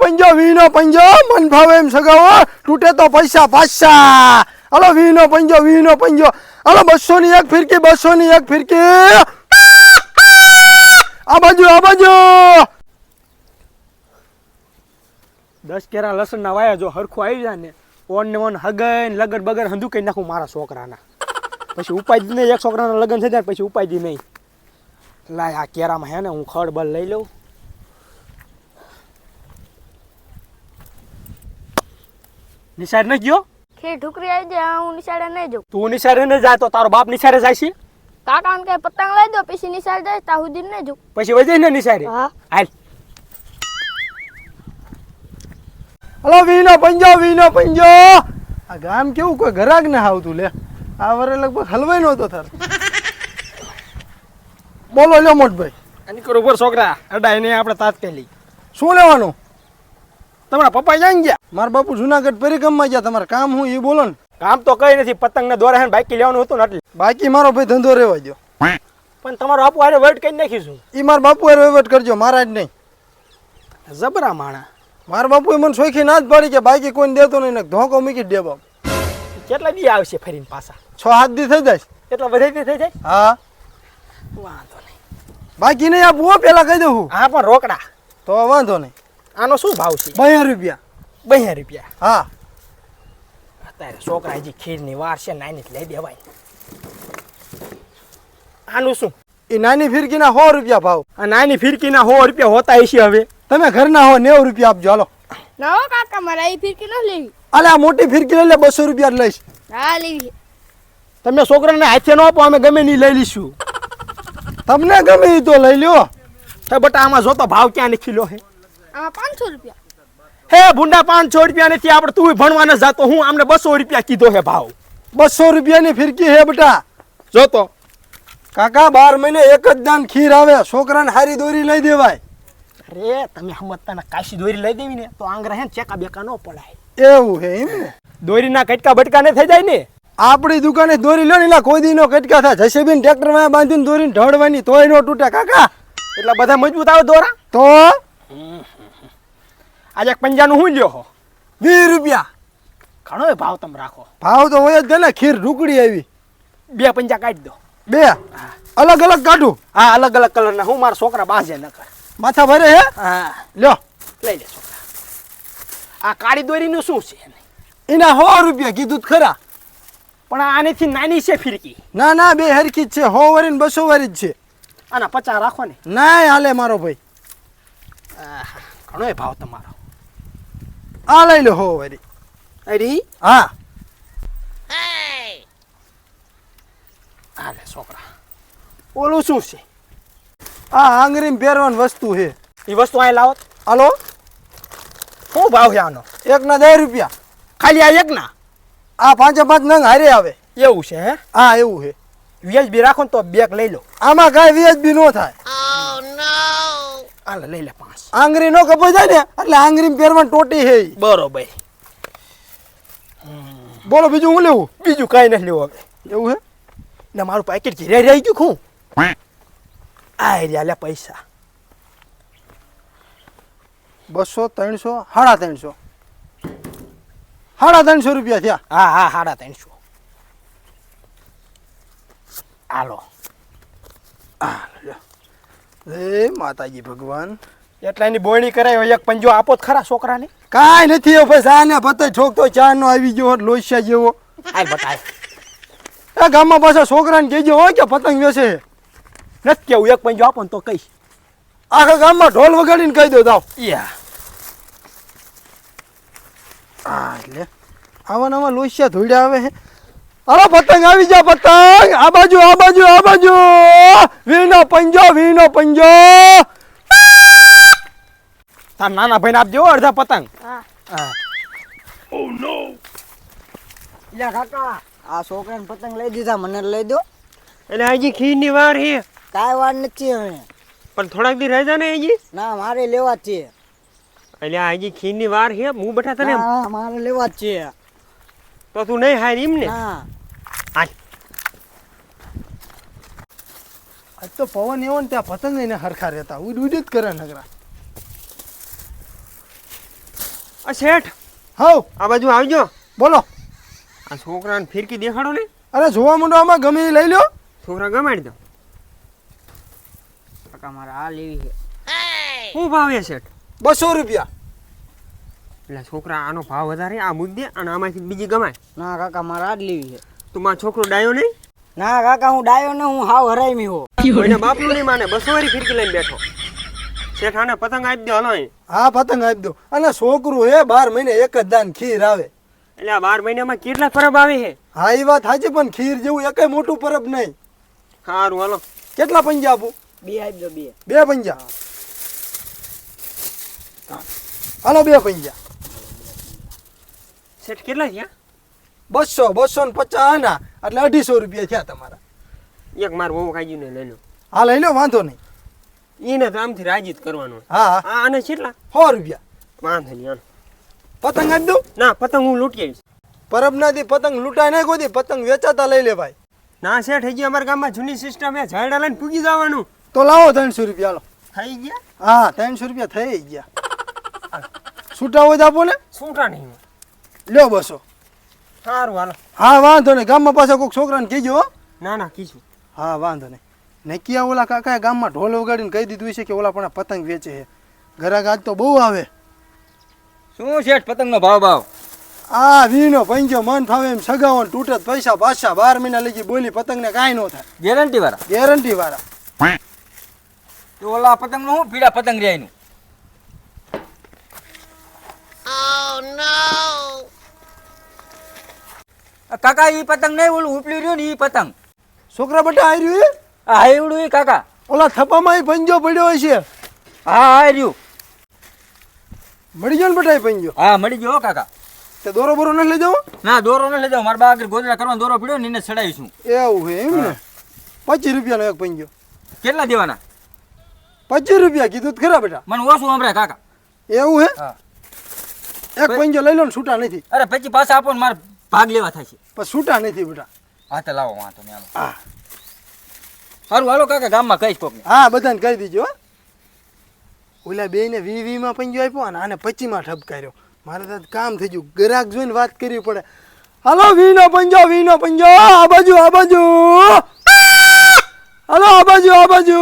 પંજો, વીનો પંજો, મન ભાવે એમ સગાવો, તૂટે તો પૈસા પાછા. હલો, વીનો પંજો વીનો પંજો. હલો બસો ની એક ફિરકી બસો ની એક ફિરકી. આ બાજુ આ બાજુ. દસ કેરા લસણ ના વાયા જો હરખું આવી જાય ને, ઓન ને ઓન હગન લગન બગર હંધુ કઈ નાખું મારા છોકરાના. પછી ઉપાય નહીં એક છોકરાના લગ્ન થઈ જાય પછી ઉપાય જ નહીં. લાય, આ કેરામાં હે ને હું ખડ લઈ લઉં. નિશાળ ન ગયો? ખે ઢુકરી આવી જાય હું નિશાળે નહીં જઉં. તું નિશાળે ન જાય તો તારો બાપ નિશાળે જાય છે? કાકાને કે પતંગ લઈ દો પછી નિશાળ જાય તા સુધી ન જઉં. પછી વજે ને નિશાળે? હા. હાલ. હલો વીનો પંજો વીનો પંજો. આ ગામ કેવું કોઈ ઘરાક ને આવતું લે. આ વરે લગભગ હલવાઈ નહોતો થર બોલો લ્યો મોટભાઈ. આની કરો ઉપર છોકરા. અડાય ને આપણે તાત્કાલિક શું લેવાનું? તમારા પપ્પા ક્યાં ગયા. મારા બાપુ જુનાગઢ પરિક્રમમાં ગયા. તમારે કામ હું એ બોલો ને. કામ તો કઈ નથી પતંગ ને દોરા હે બાઈક લેવાનું હતું ને એટલે. બાકી મારો ભાઈ ધંધો રહેવા દો પણ તમારો બાપુ હારે વેટ કરી નાખીશું એ મારા બાપુ હારે વહીવટ કરજો મારા જ નહીં. જબરા માણા. મારા બાપુએ મને સોખી ના જ પાડી કે બાકી કોઈને દેતો નહીં ને ધોકો મૂકી દે બાપ કેટલા દી આવશે ફરીને પાછા? છ હાથ દી થઈ જાય. એટલા વધારે દી થઈ જાય? હા. વાંધો નહીં. બાકી નહીં આપવું હો, પેલા કહી દઉં હા પણ રોકડા. તો વાંધો નહીં. આનો શું ભાવ છે? બાયા રૂપિયા. બે રૂપિયા? હા. અત્યારે છોકરા હજી ખીરની વાર છે નાની લઈ દેવાય આનું શું? એ નાની ફિરકીના સો રૂપિયા ભાવ. આ નાની ફિરકીના સો રૂપિયા હોતા હશે હવે. તમે ઘરના હો નેવું રૂપિયા આપજો હાલો. ના હો કાકા મારે એ ફિરકી ન લેવી. અલે આ મોટી ફિરકી લઈ લે બસો રૂપિયા લઈશ. હા લેવી. તમે છોકરાને હાથે ન આપો અમે ગમે નહીં લઈ લઈશું. તમને ગમે એ તો લઈ લ્યો. બટા આમાં જોતો ભાવ ક્યાં નીકળ્યો હે? આમાં પાંચસો રૂપિયા. હે ભૂંડા પાંચસો રૂપિયા નથી. આપણે તું ભણવા ન જાતો. હું અમને બસો રૂપિયા કીધો હે ભાવ. બસો રૂપિયાની ફિરકી હે બેટા. જોતો કાકા બાર મહિને એક જ દાન ખીર આવે. છોકરાને હારી દોરી લઈ દેવાય. અરે તમે સમજતા ના કાશી દોરી લઈ દેવી ને તો આંગરા હે ચેકા બેકા ન પડાય. એવું હે એમ ને? દોરીના કટકા બટકા ને થઈ જાય ને? આપણી દુકાને દોરી લો ને એટલે કોઈ દીનો કટકા થાય. જસેબીન ટ્રેક્ટરમાં બાંધીને દોરીને ઢળવાની તોય નો તૂટે. કાકા. એટલા બધા મજબૂત આવે દોરા? તો? આજે પંજાનું હું લ્યો હો? વીસ રૂપિયા. ઘણો ભાવ તમે રાખો. ભાવ તો હોય જ ને ખીર ઢુકડી આવી. બે પંજા કાઢી દો. બે? અલગ અલગ કાઢું? હા અલગ અલગ કલર ના. હું મારા છોકરા બાજે ન કર. માથા ભરે હે? હા. લ્યો. લઈ લે છોકરા. આ કાળી દોરીનું શું છે એના? સો રૂપિયા કીધું ખરા. પણ આનેથી નાની છે ફિરકી. ના ના બે હરખી જ છે. સો વારી ને બસો વારી જ છે. આના પચાસ રાખો ને. ના હાલે મારો ભાઈ. ઘણો ભાવ તમારો. આ લઈ લો હો વારી અરે હા હાલે છોકરા ઓલું શું છે આ આંગળીમાં પહેરવાની વસ્તુ છે એ વસ્તુ અહીં લાવો હાલો શું ભાવ છે આનો એક ના દસ રૂપિયા ખાલી આ એક ના આ પાંચે પાંચ નંગ હારે આવે એવું છે હે હા એવું છે વ્યાજ રાખો ને તો બેગ લઈ લો આમાં કાંઈ વ્યાજ બી ન થાય હાલે લઈ લે પાંચ. આંગળી નો કપાઈ જાય ને એટલે આંગળી પહેરવાની ટોટી હે. બરોબર. બોલો બીજું હું લેવું? બીજું કઈ નથી લેવું હવે. એવું હે? ને મારું પેકેટ ઘેરે રહી ગયું ખું. આ રહ્યા લે પૈસા. બસો ત્રણસો સાડા ત્રણસો. સાડા ત્રણસો રૂપિયા થયા. હા હા સાડા ત્રણસો. હાલો. એ માતાજી ભગવાન. એટલાની એની બોયણી કરાય હોય એક પંજો આપો જ ખરા છોકરાને. કાંઈ નથી હવે ભાઈ સાને પતે ઠોકતો ચાર નો આવી ગયો લોસ્યા લોસિયા જેવો. બતાય. એ ગામમાં પાછા છોકરાને કહેજો હોય કે પતંગ વેસે છે. નથી કેવું એક પંજો આપો ને તો કહીશ. આખા ગામમાં ઢોલ વગાડીને કહી દો દાવ યા. હા એટલે આવા નવા લોસ્યા ધોઈડા આવે છે અરે પતંગ આવી જા પતંગ. આ બાજુ આ બાજુ આ બાજુ. વીનો પંજો વીનો પંજો. તાર નાના ભાઈને આપજો અડધા પતંગ. હા. હા. કાકા આ છોકરાને પતંગ લઈ દીધા મને લઈ દો. એટલે હજી ખીરની વાર છે. કાંઈ વાર નથી હવે. પણ થોડાક દી રહી જા ને હજી. ના મારે લેવા છે. એટલે હજી ખીરની વાર છે. હું બેઠા તને મારે લેવા છે. તો તું નહીં હાર એમ ને? ના. આજ તો પવન એવો ને ત્યાં પતંગ એને હરખા રહેતા. ઉડ ઉડ જ કરે નગરા. આ શેઠ હવ. આ બાજુ આવજો. બોલો. આ છોકરાને ફિરકી દેખાડો ને? અરે જોવા માંડો આમાં ગમે એ લઈ લો છોકરા ગમાડી દો. કાકા મારે આ લેવી છે. શું ભાવ છે શેઠ? બસો રૂપિયા. એટલે છોકરા આનો ભાવ વધારે આ મુદ્દે અને આમાંથી બીજી ગમાય. ના કાકા મારે આ જ લેવી છે. તું મારો છોકરો ડાયો નહીં? ના કાકા હું ડાયો ને હું હાવ હરાયમી હો. કોઈને બાપનું નહીં માને બસો વાળી ફિરકી લઈને બેઠો. શેઠ આને પતંગ આપી દો હલો અહીં. હા પતંગ આપી દો અને છોકરું હે બાર મહિને એક જ દાન ખીર આવે. એટલે આ બાર મહિનામાં કેટલા પરબ આવે છે? હા એ વાત સાચી પણ ખીર જેવું એકેય મોટું પરબ નહીં. સારું હાલો. કેટલા પંજા આપું? બે આપી દો બે. બે પંજા? હાલો બે પંજા. શેઠ કેટલા થયા? બસો બસો ને પચાસ આના એટલે અઢીસો રૂપિયા થયા તમારા. એક માર વહુ ખાઈ ગયું ને લઈ લો હા લઈ લો વાંધો નહીં. એને તો આમથી રાજી જ કરવાનું. હા હા. આને કેટલા? સો રૂપિયા. વાંધો નહીં આનો પતંગ આપી દઉં? ના પતંગ હું લૂંટી આવીશ. પરબનાથી પતંગ લૂંટાય નહીં કોઈ પતંગ વેચાતા લઈ લે ભાઈ. ના શેઠ થઈ ગયા અમારા ગામમાં જૂની સિસ્ટમ એ ઝાડા લઈને પૂગી જવાનું. તો લાવો ત્રણસો રૂપિયા લો થઈ ગયા? હા ત્રણસો રૂપિયા થઈ ગયા. છૂટા હોય તો આપો ને. છૂટા નહીં લ્યો બસો. સારું હાલો. હા વાંધો નહીં. ગામમાં પાછા કોઈક છોકરાને કહેજો હો. ના ના કીધું. હા વાંધો નહીં. નક્કી ઓલા કાકાએ ગામમાં ઢોલ વગાડીને કહી દીધું છે કે ઓલા પણ પતંગ વેચે છે. ઘરાક આજ તો બહુ આવે. શું શેઠ પતંગનો ભાવ ભાવ આ વીનો પંજો મન ફાવે એમ સગાવો તૂટત તૂટે પૈસા પાછા બાર મહિના લગી બોલી પતંગને કાંઈ ન થાય. ગેરંટી વાળા? ગેરંટી વાળા. તો ઓલા પતંગનો શું પીડા પતંગ રહ્યાનું આ કાકા ઈ પતંગ નહીં ઓલું ઉપલ્યું રહ્યું ને ઈ પતંગ. છોકરા બટા આવી રહ્યું એ? આ હાયવડું ઈ કાકા. ઓલા થપ્પામાં પંજો પડ્યો છે. હા હા રહ્યું મળી ગયો ને બટા એ પંજો? હા મળી ગયો હો કાકા. તે દોરો બોરો ન લઈ જાવ? ના દોરો ન લઈ જાવ. મારા બા આગળ ગોદડા કરવાનો દોરો પડ્યો ને એને ચડાવીશું એવું હે એમ ને? પચીસ રૂપિયાનો એક પંજો. કેટલા દેવાના? પચીસ રૂપિયા કીધું તો ખરા બેટા. મને ઓછું હમણાં કાકા. એવું હે. એક પંજો લઈ લો ને છૂટા નથી. અરે પછી પાછા આપો ને મારે ભાગ લેવા થાય છે. પણ છૂટા નથી બેટા. હા તો લાવો વાંધો નહીં હા. સારું હાલો કાકા ગામમાં કહીશ કોક હા બધાને કહી દીજો હો. ઓલા બે ને વી વીમાં પંજો આપ્યો અને આને પચી માં ઠપકાર્યો. મારે તો કામ થઈ ગયું. ગ્રાહક જોઈને વાત કરવી પડે. હાલો વીનો પંજો વીનો પંજો આ બાજુ આ બાજુ. હલો આ બાજુ આ બાજુ.